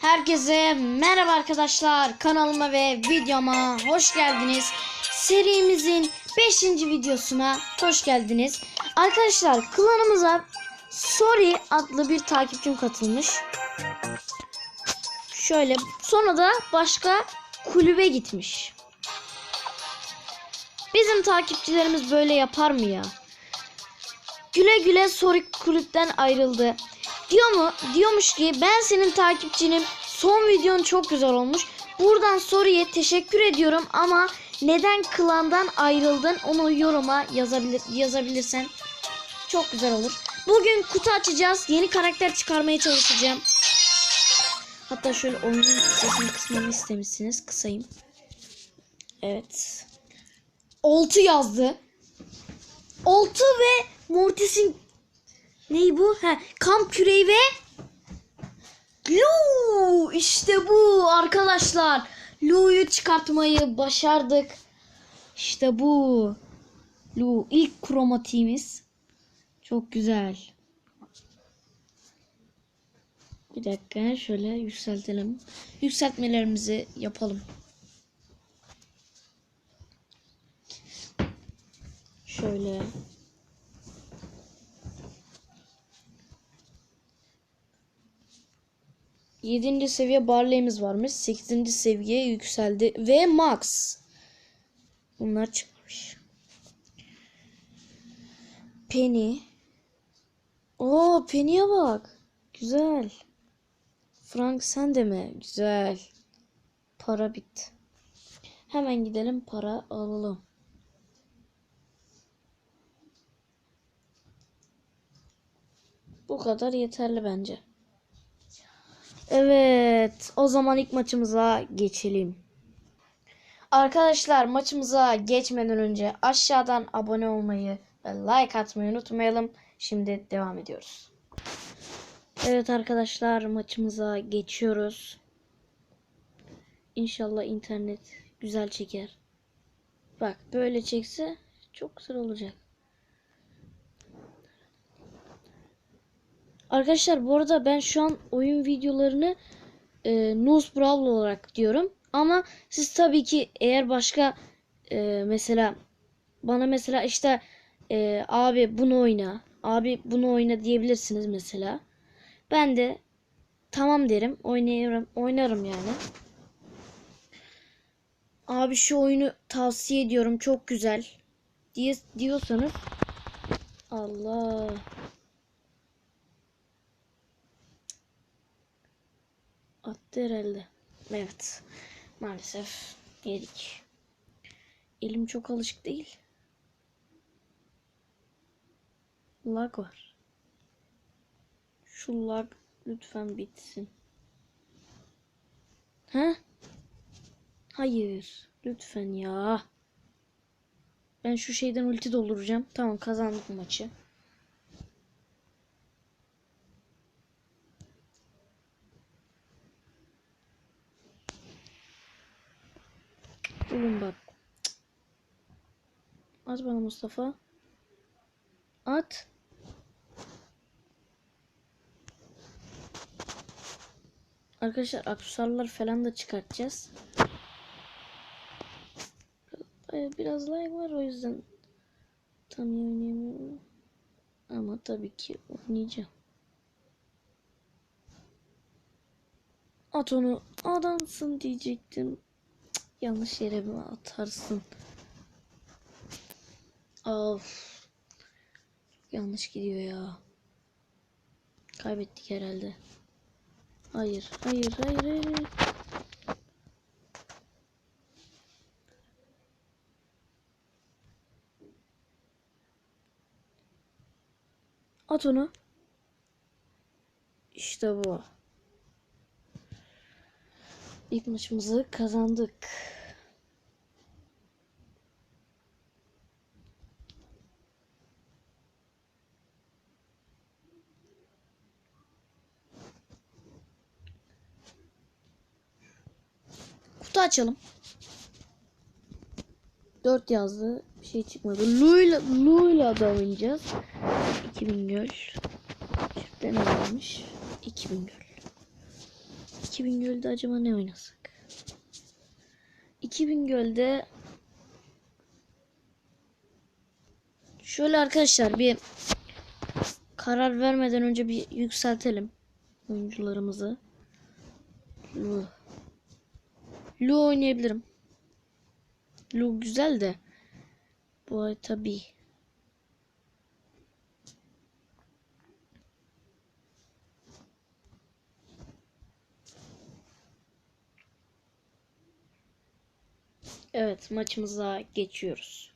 Herkese merhaba arkadaşlar. Kanalıma ve videoma hoş geldiniz. Serimizin 5. videosuna hoş geldiniz. Arkadaşlar klanımıza Sorry adlı bir takipçim katılmış. Şöyle sonra da başka kulübe gitmiş. Bizim takipçilerimiz böyle yapar mı ya? Güle güle Sorry kulüpten ayrıldı. Diyor mu? Diyormuş ki ben senin takipçinim. Son videon çok güzel olmuş. Buradan Sorry'e teşekkür ediyorum ama neden klandan ayrıldın onu yoruma yazabilir yazabilirsen çok güzel olur. Bugün kutu açacağız. Yeni karakter çıkarmaya çalışacağım. Hatta şöyle oyunun sesini kısmamı istemişsiniz. Kısayım. Evet. Oltu yazdı. Oltu ve Mortis'in Ney bu? He, kamp küreği ve Lu işte bu arkadaşlar. Lu'yu çıkartmayı başardık. İşte bu. Lu ilk kromatiğimiz. Çok güzel. Bir dakika şöyle yükseltelim. Yükseltmelerimizi yapalım. Şöyle. Yedinci seviye Barley'imiz varmış. Sekizinci seviyeye yükseldi. Ve Max. Bunlar çıkmış. Penny. Oo Penny'e bak. Güzel. Frank sen de mi? Güzel. Para bitti. Hemen gidelim para alalım. Bu kadar yeterli bence. Evet, o zaman ilk maçımıza geçelim. Arkadaşlar maçımıza geçmeden önce aşağıdan abone olmayı ve like atmayı unutmayalım. Şimdi devam ediyoruz. Evet arkadaşlar maçımıza geçiyoruz. İnşallah internet güzel çeker. Bak böyle çekse çok güzel olacak. Arkadaşlar bu arada ben şu an oyun videolarını e, Nuz Brawl olarak diyorum. Ama siz tabii ki eğer başka e, mesela bana mesela işte e, abi bunu oyna, abi bunu oyna diyebilirsiniz mesela. Ben de tamam derim, oynarım, oynarım yani. Abi şu oyunu tavsiye ediyorum, çok güzel diye diyorsanız Allah Attı herhalde. Evet. Maalesef yedik. Elim çok alışık değil. Lag var. Şu lag lütfen bitsin. Ha? Hayır. Lütfen ya. Ben şu şeyden ulti dolduracağım. Tamam kazandık maçı. Oğlum bak. At bana Mustafa. At. Arkadaşlar aksesuarlar falan da çıkartacağız. Biraz lag var o yüzden tam oynayamıyorum. Ama tabii ki oynayacağım. At onu adamsın diyecektim. Yanlış yere mi atarsın? Of. Yanlış gidiyor ya. Kaybettik herhalde. Hayır, hayır, hayır, hayır. At onu. İşte bu. İlk maçımızı kazandık. Kutu açalım. 4 yazdı. Bir şey çıkmadı. Lu'yla Lu'yla da oynayacağız. 2000 göl. Çiftte ne varmış? 2000 göl. 2000 gölde acaba ne oynasak? 2000 gölde şöyle arkadaşlar bir karar vermeden önce bir yükseltelim oyuncularımızı. Lu. Lu oynayabilirim. Lu güzel de bu ay tabii. Evet maçımıza geçiyoruz.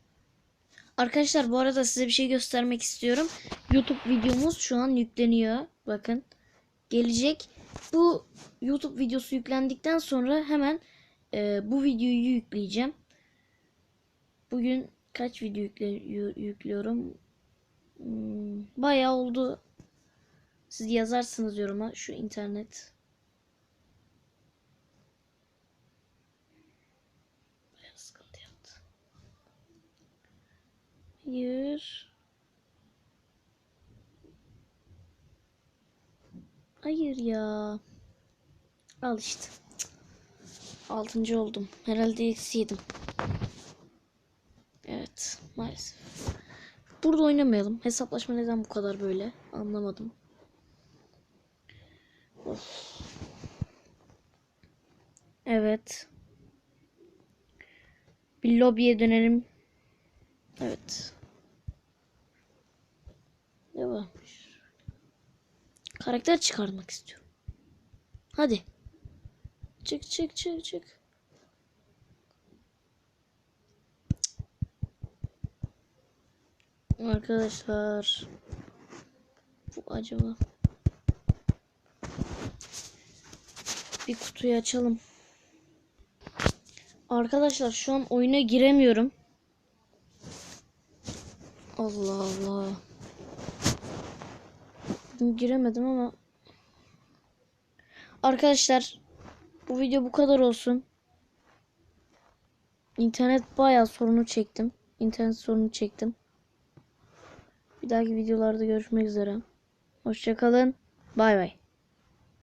Arkadaşlar bu arada size bir şey göstermek istiyorum. YouTube videomuz şu an yükleniyor. Bakın. Gelecek. Bu YouTube videosu yüklendikten sonra hemen e, bu videoyu yükleyeceğim. Bugün kaç video yükle, yü- yüklüyorum? Hmm, bayağı oldu. Siz yazarsınız yoruma şu internet. Hayır. Hayır ya. Al işte. Altıncı oldum. Herhalde eksi. Evet. Maalesef. Burada oynamayalım. Hesaplaşma neden bu kadar böyle? Anlamadım. Of. Evet. Bir lobiye dönelim. Evet. Ne varmış? Karakter çıkarmak istiyorum. Hadi. Çık çık çık çık. Arkadaşlar. Bu acaba. Bir kutuyu açalım. Arkadaşlar şu an oyuna giremiyorum. Allah Allah. Giremedim ama. Arkadaşlar bu video bu kadar olsun. İnternet bayağı sorunu çektim. İnternet sorunu çektim. Bir dahaki videolarda görüşmek üzere. Hoşçakalın. Bay bay.